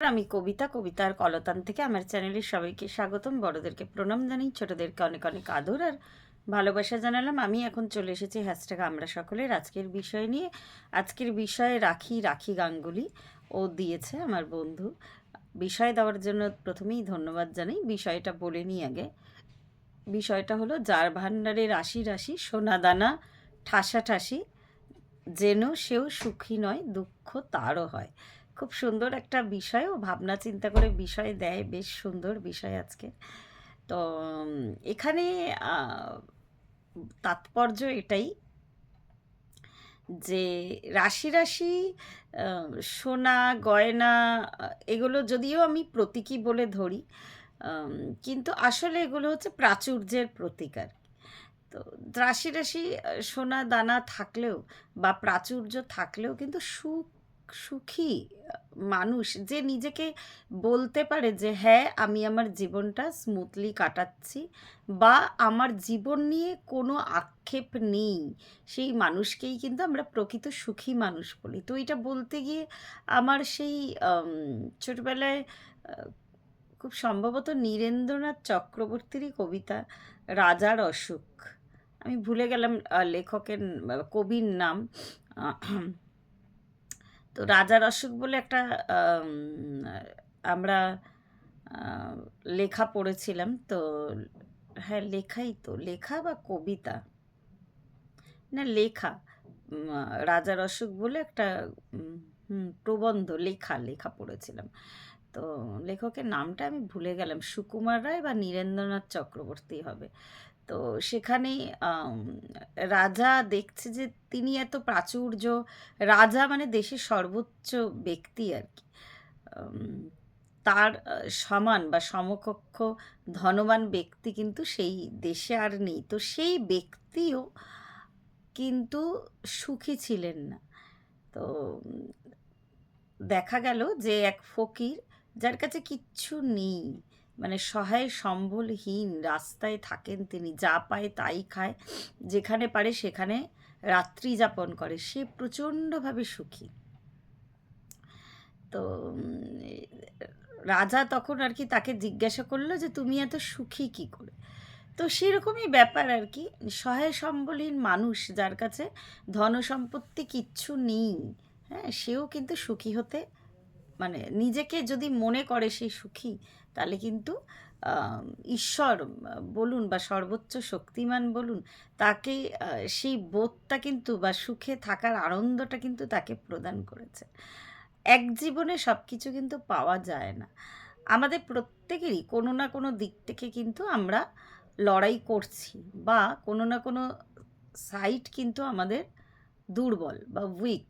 আমি কবিতা কবিতার কলতান থেকে আমার চ্যানেলের সবাইকে স্বাগতম। বড়দেরকে প্রণাম জানাই, ছোটদেরকে অনেক অনেক আদর আর ভালোবাসা জানালাম। আমি এখন চলে এসেছি হ্যাশট্যাগ আমরা সকলের আজকের বিষয় নিয়ে। আজকের বিষয়ে রাখি রাখি গাঙ্গুলি। ও দিয়েছে আমার বন্ধু। বিষয় দেওয়ার জন্য প্রথমেই ধন্যবাদ জানাই। বিষয়টা বলে নিই আগে। বিষয়টা হলো, যার ভাণ্ডারে রাশি রাশি, সোনা দানা, ঠাসা ঠাসি, যেন সেও সুখী নয়, দুঃখ তারও হয়। খুব সুন্দর একটা বিষয় ও ভাবনা চিন্তা করে বিষয় দেয়, বেশ সুন্দর বিষয় আজকে তো এখানে তাৎপর্য এটাই যে রাশি রাশি সোনা, গয়না এগুলো যদিও আমি প্রতীকী বলে ধরি কিন্তু আসলে এগুলো হচ্ছে প্রাচুর্যের প্রতীক আর। তো, রাশি রাশি সোনা দানা থাকলেও বা প্রাচুর্য থাকলেও কিন্তু সুখ সুখী মানুষ যে নিজেকে বলতে পারে যে হ্যাঁ আমি আমার জীবনটা স্মুথলি কাটাচ্ছি বা আমার জীবন নিয়ে কোনো আক্ষেপ নেই। সেই মানুষকেই কিন্তু আমরা প্রকৃত সুখী মানুষ বলি। তো এটা বলতে গিয়ে আমার সেই ছোটবেলায় খুব সম্ভবত নীরেন্দ্রনাথ চক্রবর্তীরই কবিতা, রাজার অসুখ। আমি ভুলে গেলাম লেখকের, কবির নাম। তো রাজার অসুখ বলে একটা আমরা লেখা পড়েছিলাম। তো হ্যাঁ লেখাই তো, লেখা বা কবিতা? না, লেখা। রাজার অসুখ বলে একটা প্রবন্ধ, লেখা লেখা পড়েছিলাম। তো লেখকের নামটা আমি ভুলে গেলাম। সুকুমার রায় বা নীরেন্দ্রনাথ চক্রবর্তী হবে। তো সেখানে রাজা দেখছে যে তিনি এত প্রাচুর্য, রাজা মানে দেশের সর্বোচ্চ ব্যক্তি আর কি। তার সমান বা সমকক্ষ, ধনবান ব্যক্তি কিন্তু সেই দেশে আর নেই। তো সেই ব্যক্তিও কিন্তু সুখী ছিলেন না। তো দেখা গেল যে এক ফকির, যার কাছে কিচ্ছু নেই মানে সহায় সম্বলহীন রাস্তায় থাকেন তিনি, যা পায় তাই খায়। যেখানে পারে সেখানে রাত্রি যাপন করে, সে প্রচণ্ডভাবে সুখী। তো রাজা তখন আর কি তাকে জিজ্ঞাসা করল যে, তুমি এত সুখী কি করে? তো সেরকমই ব্যাপার আর কি। সহায় সম্বলহীন মানুষ যার কাছে ধন সম্পত্তি কিচ্ছু নেই হ্যাঁ সেও কিন্তু সুখী হতে মানে নিজেকে যদি মনে করে সে সুখী, তাহলে কিন্তু ঈশ্বর, বলুন বা সর্বোচ্চ শক্তিমান বলুন, তাকে সেই বোধটা কিন্তু বা সুখে থাকার আনন্দটা কিন্তু তাকে প্রদান করেছে। এক জীবনে সব কিছু কিন্তু পাওয়া যায় না। আমাদের প্রত্যেকেরই কোনো না কোনো দিক থেকে কিন্তু আমরা লড়াই করছি বা কোনো না কোনো সাইট কিন্তু আমাদের দুর্বল বা উইক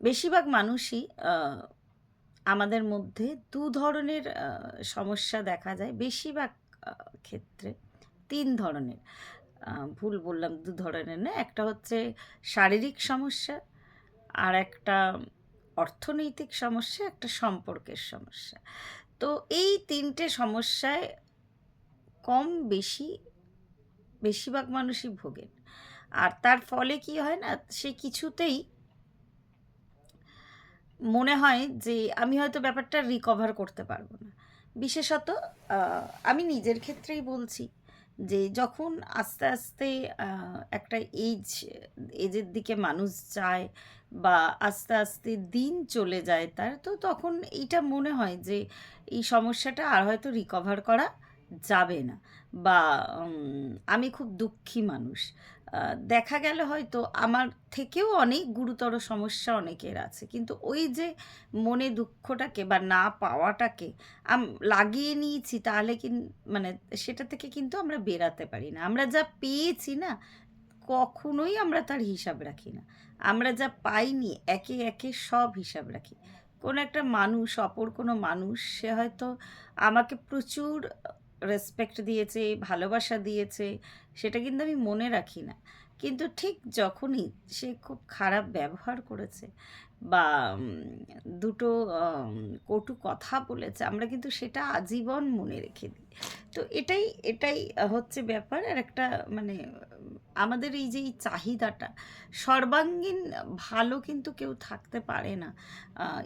বেশিরভাগ মানুষই আমাদের মধ্যে দু ধরনের সমস্যা দেখা যায় বেশিরভাগ ক্ষেত্রে। তিন ধরনের। ভুল বললাম দু ধরনের না, একটা হচ্ছে শারীরিক সমস্যা আর একটা অর্থনৈতিক সমস্যা, একটা সম্পর্কের সমস্যা। তো এই তিনটে সমস্যায় কম বেশি, বেশিরভাগ মানুষই ভোগেন। আর তার ফলে কি হয় না, সে কিছুতেই মনে হয় যে আমি হয়তো ব্যাপারটা রিকভার করতে পারব না। বিশেষত আমি নিজের ক্ষেত্রেই বলছি যে যখন আস্তে আস্তে একটা এজ এজের দিকে মানুষ যায় বা আস্তে আস্তে দিন চলে যায় তার, তো তখন এইটা মনে হয় যে এই সমস্যাটা আর হয়তো রিকভার করা যাবে না। বা আমি খুব দুঃখী মানুষ। দেখা গেল হয়তো আমার থেকেও অনেক গুরুতর সমস্যা অনেকের আছে। কিন্তু ওই যে মনে দুঃখটাকে বা না পাওয়াটাকে লাগিয়ে নিয়েছি তাহলে কি মানে সেটা থেকে কিন্তু আমরা বেরাতে পারি না। আমরা যা পেয়েছি না, কখনোই আমরা তার হিসাব রাখি না। আমরা যা পাইনি, একে একে সব হিসাব রাখি। কোনো একটা মানুষ, অপর কোনো মানুষ, সে হয়তো আমাকে প্রচুর রেসপেক্ট দিয়েছে, ভালোবাসা দিয়েছে, সেটা কিন্তু আমি মনে রাখি না। কিন্তু ঠিক যখনই সে খুব খারাপ ব্যবহার করেছে বা দুটো কটু কথা বলেছে, আমরা কিন্তু সেটা আজীবন মনে রেখে দিই। তো এটাই এটাই হচ্ছে ব্যাপার। আর একটা মানে আমাদের এই যে এই চাহিদাটা, সর্বাঙ্গীন ভালো কিন্তু কেউ থাকতে পারে না।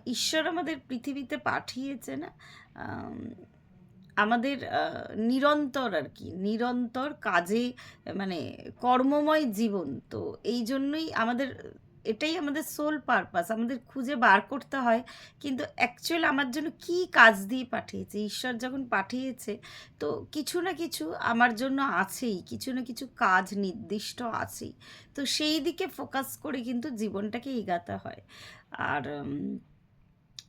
ঈশ্বর আমাদের পৃথিবীতে পাঠিয়েছে না। আমাদের নিরন্তর আর কি, নিরন্তর কাজে মানে কর্মময় জীবন। তো এই জন্যই আমাদের, এটাই আমাদের সোল পারপাস আমাদের খুঁজে বার করতে হয়। কিন্তু অ্যাকচুয়াল আমার জন্য কি কাজ দিয়ে পাঠিয়েছে, ঈশ্বর যখন পাঠিয়েছে, তো কিছু না কিছু আমার জন্য আছেই, কিছু না কিছু কাজ নির্দিষ্ট আছেই। তো সেই দিকে ফোকাস করে কিন্তু জীবনটাকে এগাতে হয়। আর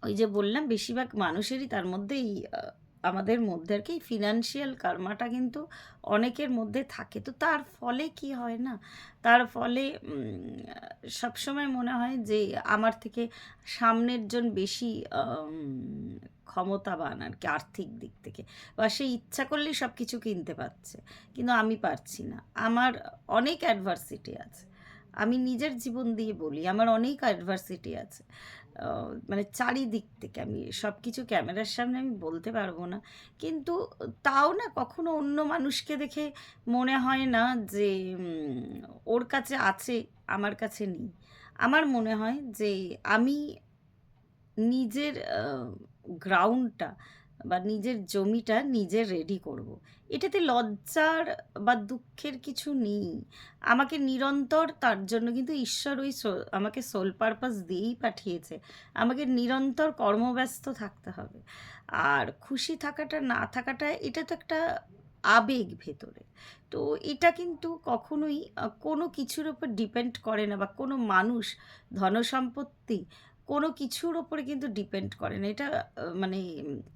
ওই যে বললাম, বেশিরভাগ মানুষেরই তার মধ্যে এই আমাদের মধ্যে আর কি ফিনান্সিয়াল কার্মাটা কিন্তু অনেকের মধ্যে থাকে। তো তার ফলে কি হয় না? তার ফলে সবসময় মনে হয় যে আমার থেকে সামনের জন বেশি ক্ষমতাবান আর কি আর্থিক দিক থেকে। বা সে ইচ্ছা করলেই সব কিছু কিনতে পারছে, কিন্তু আমি পারছি না। আমার অনেক অ্যাডভার্সিটি আছে। আমি নিজের জীবন দিয়ে বলি, আমার অনেক অ্যাডভার্সিটি আছে। মানে চারিদিক থেকে আমি সব কিছু ক্যামেরার সামনে আমি বলতে পারব না। কিন্তু তাও না কখনো অন্য মানুষকে দেখে মনে হয় না যে ওর কাছে আছে, আমার কাছে নেই। আমার মনে হয় যে, আমি নিজের গ্রাউন্ডটা বা নিজের জমিটা নিজে রেডি করব। এটাতে লজ্জার বা দুঃখের কিছু নেই। আমাকে নিরন্তর তার জন্য কিন্তু ঈশ্বর ওই আমাকে সোল পারপাস দিয়েই পাঠিয়েছে। আমাকে নিরন্তর কর্মব্যস্ত থাকতে হবে। আর খুশি থাকাটা, না থাকাটা, এটা তো একটা আবেগ ভেতরে। তো এটা কিন্তু কখনোই কোনো কিছুর ওপর ডিপেন্ড করে না বা কোনো মানুষ ধনসম্পত্তি কোনো কিছুর ওপরে কিন্তু ডিপেন্ড করে না। এটা মানে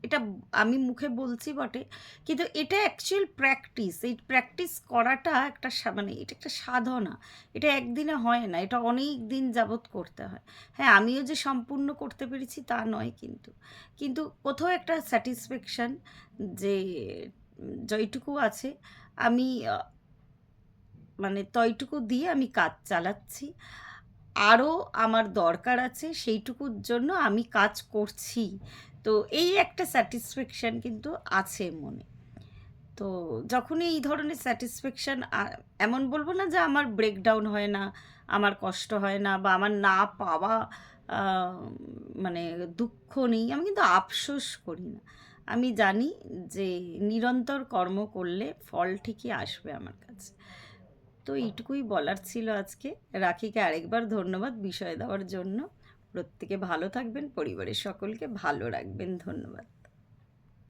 এটা আমি মুখে বলছি বটে কিন্তু এটা অ্যাকচুয়াল প্র্যাকটিস এই প্র্যাকটিস করাটা একটা মানে এটা একটা সাধনা। এটা একদিনে হয় না এটা অনেক দিন যাবৎ করতে হয়। হ্যাঁ আমিও যে সম্পূর্ণ করতে পেরেছি তা নয় কিন্তু। কিন্তু কোথাও একটা স্যাটিসফ্যাকশান যে উম, যতটুকু আছে আমি মানে তইটুকু দিয়ে আমি কাজ চালাচ্ছি। আরও আমার দরকার আছে, সেইটুকুর জন্য আমি কাজ করছি। তো এই একটা স্যাটিসফ্যাকশান কিন্তু আছে মনে। তো যখনই এই ধরনের স্যাটিসফ্যাকশান এমন বলব না যে আমার ব্রেকডাউন হয় না, আমার কষ্ট হয় না বা আমার না পাওয়া মানে দুঃখ নেই, আমি কিন্তু আফসোস করি না। আমি জানি যে নিরন্তর কর্ম করলে ফল ঠিকই আসবে আমার কাছে। তো এইটুকুই বলার ছিল আজকে। রাখিকে আরেকবার ধন্যবাদ বিষয় দেওয়ার জন্য। প্রত্যেকে ভালো থাকবেন, পরিবারের সকলকে ভালো রাখবেন। ধন্যবাদ।